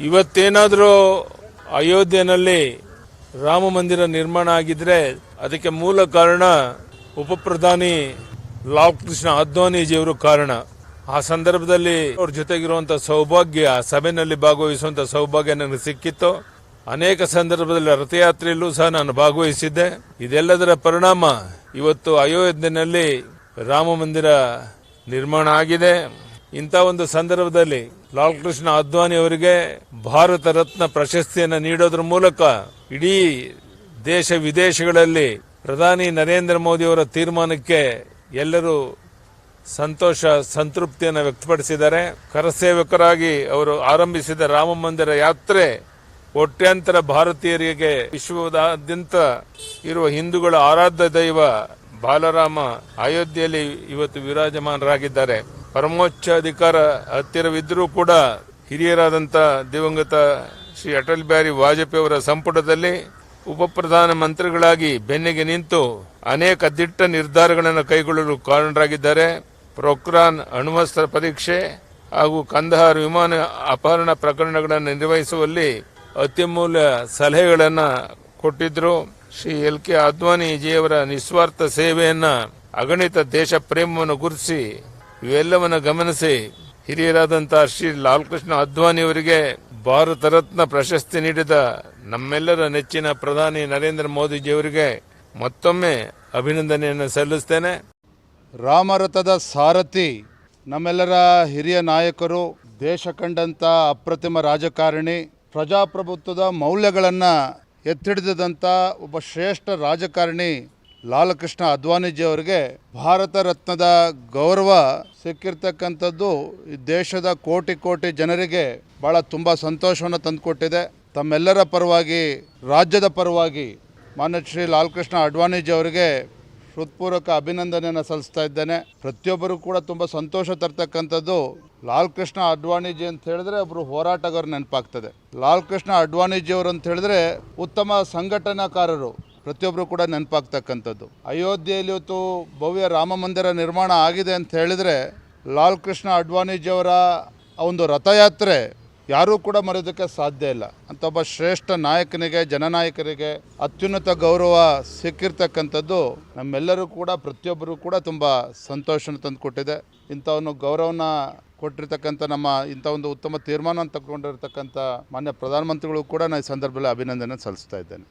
ಇವತ್ತೇನಾದರೂ ಅಯೋಧ್ಯೆಯಲ್ಲಿ ರಾಮ ಮಂದಿರ ನಿರ್ಮಾಣ ಆಗಿದ್ರೆ ಅದಕ್ಕೆ ಮೂಲ ಕಾರಣ ಉಪಪ್ರಧಾನಿ ಲಾಲ್ ಕೃಷ್ಣ ಅದ್ವಾನಿಜಿಯವರು ಕಾರಣ. ಆ ಸಂದರ್ಭದಲ್ಲಿ ಅವ್ರ ಜೊತೆಗಿರುವಂತ ಸೌಭಾಗ್ಯ ಸಭೆಯಲ್ಲಿ ಭಾಗವಹಿಸುವಂತ ಸೌಭಾಗ್ಯ ನನಗೆ ಸಿಕ್ಕಿತ್ತು. ಅನೇಕ ಸಂದರ್ಭದಲ್ಲಿ ರಥಯಾತ್ರೆಯಲ್ಲೂ ಸಹ ನಾನು ಭಾಗವಹಿಸಿದ್ದೆ. ಇದೆಲ್ಲದರ ಪರಿಣಾಮ ಇವತ್ತು ಅಯೋಧ್ಯೆಯಲ್ಲಿ ರಾಮ ಮಂದಿರ ನಿರ್ಮಾಣ ಆಗಿದೆ. ಇಂಥ ಒಂದು ಸಂದರ್ಭದಲ್ಲಿ ಲಾಲ್ ಕೃಷ್ಣ ಅದ್ವಾನಿ ಅವರಿಗೆ ಭಾರತ ರತ್ನ ಪ್ರಶಸ್ತಿಯನ್ನು ನೀಡೋದ್ರ ಮೂಲಕ ಇಡೀ ದೇಶ ವಿದೇಶಗಳಲ್ಲಿ ಪ್ರಧಾನಿ ನರೇಂದ್ರ ಮೋದಿ ಅವರ ತೀರ್ಮಾನಕ್ಕೆ ಎಲ್ಲರೂ ಸಂತೋಷ, ಸಂತೃಪ್ತಿಯನ್ನು ವ್ಯಕ್ತಪಡಿಸಿದ್ದಾರೆ. ಕರಸೇವಕರಾಗಿ ಅವರು ಆರಂಭಿಸಿದ ರಾಮ ಮಂದಿರ ಯಾತ್ರೆ ಕೋಟ್ಯಾಂತರ ಭಾರತೀಯರಿಗೆ ವಿಶ್ವದಾದ್ಯಂತ ಇರುವ ಹಿಂದೂಗಳ ಆರಾಧ್ಯ ದೈವ ಬಾಲರಾಮ ಅಯೋಧ್ಯೆಯಲ್ಲಿ ಇವತ್ತು ವಿರಾಜಮಾನರಾಗಿದ್ದಾರೆ. ಪರಮೋಚ್ಚ ಅಧಿಕಾರ ಹತ್ತಿರವಿದ್ದರೂ ಕೂಡ ಹಿರಿಯರಾದಂಥ ದಿವಂಗತ ಶ್ರೀ ಅಟಲ್ ಬಿಹಾರಿ ವಾಜಪೇಯಿ ಅವರ ಸಂಪುಟದಲ್ಲಿ ಉಪಪ್ರಧಾನ ಮಂತ್ರಿಗಳಾಗಿ ಬೆನ್ನಿಗೆ ನಿಂತು ಅನೇಕ ದಿಟ್ಟ ನಿರ್ಧಾರಗಳನ್ನು ಕೈಗೊಳ್ಳಲು ಕಾರಣರಾಗಿದ್ದಾರೆ. ಪ್ರೊಕ್ರಾನ್ ಅಣ್ವಸ್ತ್ರ ಪರೀಕ್ಷೆ ಹಾಗೂ ಕಂದಹಾರ್ ವಿಮಾನ ಅಪಹರಣ ಪ್ರಕರಣಗಳನ್ನು ನಿರ್ವಹಿಸುವಲ್ಲಿ ಅತ್ಯಮೂಲ್ಯ ಸಲಹೆಗಳನ್ನು ಕೊಟ್ಟಿದ್ರು. ಶ್ರೀ ಎಲ್ ಕೆ ಅದ್ವಾನಿಜಿಯವರ ನಿಸ್ವಾರ್ಥ ಸೇವೆಯನ್ನ ಅಗಣಿತ ದೇಶ ಪ್ರೇಮವನ್ನು ಗುರುತಿಸಿ ಇವೆಲ್ಲವನ್ನು ಗಮನಿಸಿ ಹಿರಿಯರಾದಂತಹ ಶ್ರೀ ಲಾಲ್ಕೃಷ್ಣ ಅದ್ವಾನಿಯವರಿಗೆ ಭಾರತ ರತ್ನ ಪ್ರಶಸ್ತಿ ನೀಡಿದ ನಮ್ಮೆಲ್ಲರ ನೆಚ್ಚಿನ ಪ್ರಧಾನಿ ನರೇಂದ್ರ ಮೋದಿಜಿಯವರಿಗೆ ಮತ್ತೊಮ್ಮೆ ಅಭಿನಂದನೆಯನ್ನು ಸಲ್ಲಿಸ್ತೇನೆ. ರಾಮರಥದ ಸಾರಥಿ ನಮ್ಮೆಲ್ಲರ ಹಿರಿಯ ನಾಯಕರು, ದೇಶ ಕಂಡಂಥ ಅಪ್ರತಿಮ ರಾಜಕಾರಣಿ, ಪ್ರಜಾಪ್ರಭುತ್ವದ ಮೌಲ್ಯಗಳನ್ನು ಎತ್ತಿಡಿದಂಥ ಒಬ್ಬ ಶ್ರೇಷ್ಠ ರಾಜಕಾರಣಿ ಲಾಲಕೃಷ್ಣ ಅದ್ವಾನಿಜಿ ಅವರಿಗೆ ಭಾರತ ರತ್ನದ ಗೌರವ ಸಿಕ್ಕಿರ್ತಕ್ಕಂಥದ್ದು ಈ ದೇಶದ ಕೋಟಿ ಕೋಟಿ ಜನರಿಗೆ ಭಾಳ ತುಂಬ ಸಂತೋಷವನ್ನು ತಂದುಕೊಟ್ಟಿದೆ. ತಮ್ಮೆಲ್ಲರ ಪರವಾಗಿ, ರಾಜ್ಯದ ಪರವಾಗಿ ಮಾನ್ಯ ಶ್ರೀ ಲಾಲ್ಕೃಷ್ಣ ಅಡ್ವಾಣಿಜಿ ಅವರಿಗೆ ಹೃತ್ಪೂರ್ವಕ ಅಭಿನಂದನೆಯನ್ನು ಸಲ್ಲಿಸ್ತಾ ಇದ್ದೇನೆ. ಪ್ರತಿಯೊಬ್ಬರು ಕೂಡ ತುಂಬ ಸಂತೋಷ ತರ್ತಕ್ಕಂಥದ್ದು ಲಾಲ್ ಕೃಷ್ಣ ಅಡ್ವಾಣಿಜಿ ಅಂತ ಹೇಳಿದ್ರೆ ಒಬ್ಬರು ಹೋರಾಟಗಾರರು ನೆನಪಾಗ್ತದೆ. ಲಾಲ್ ಕೃಷ್ಣ ಅಡ್ವಾಣಿಜಿ ಅವರು ಅಂತ ಹೇಳಿದ್ರೆ ಉತ್ತಮ ಸಂಘಟನಾಕಾರರು ಪ್ರತಿಯೊಬ್ಬರು ಕೂಡ ನೆನಪಾಗ್ತಕ್ಕಂಥದ್ದು. ಅಯೋಧ್ಯೆಯಲ್ಲಿ ಇವತ್ತು ಭವ್ಯ ರಾಮ ಮಂದಿರ ನಿರ್ಮಾಣ ಆಗಿದೆ ಅಂತ ಹೇಳಿದರೆ ಲಾಲ್ ಕೃಷ್ಣ ಅಡ್ವಾಣಿಜಿಯವರ ಒಂದು ರಥಯಾತ್ರೆ ಯಾರೂ ಕೂಡ ಮರೆಯೋದಕ್ಕೆ ಸಾಧ್ಯ ಇಲ್ಲ. ಅಂತ ಒಬ್ಬ ಶ್ರೇಷ್ಠ ನಾಯಕನಿಗೆ, ಜನನಾಯಕರಿಗೆ ಅತ್ಯುನ್ನತ ಗೌರವ ಸಿಕ್ಕಿರ್ತಕ್ಕಂಥದ್ದು ನಮ್ಮೆಲ್ಲರೂ ಕೂಡ, ಪ್ರತಿಯೊಬ್ಬರು ಕೂಡ ತುಂಬ ಸಂತೋಷನ ತಂದುಕೊಟ್ಟಿದೆ. ಇಂಥ ಒಂದು ಗೌರವನ ಕೊಟ್ಟಿರ್ತಕ್ಕಂಥ ನಮ್ಮ ಇಂಥ ಒಂದು ಉತ್ತಮ ತೀರ್ಮಾನ ತಗೊಂಡಿರ್ತಕ್ಕಂಥ ಮಾನ್ಯ ಪ್ರಧಾನಮಂತ್ರಿಗಳು ಕೂಡ ನಾನು ಈ ಸಂದರ್ಭದಲ್ಲಿ ಅಭಿನಂದನೆ ಸಲ್ಲಿಸ್ತಾ ಇದ್ದೇನೆ.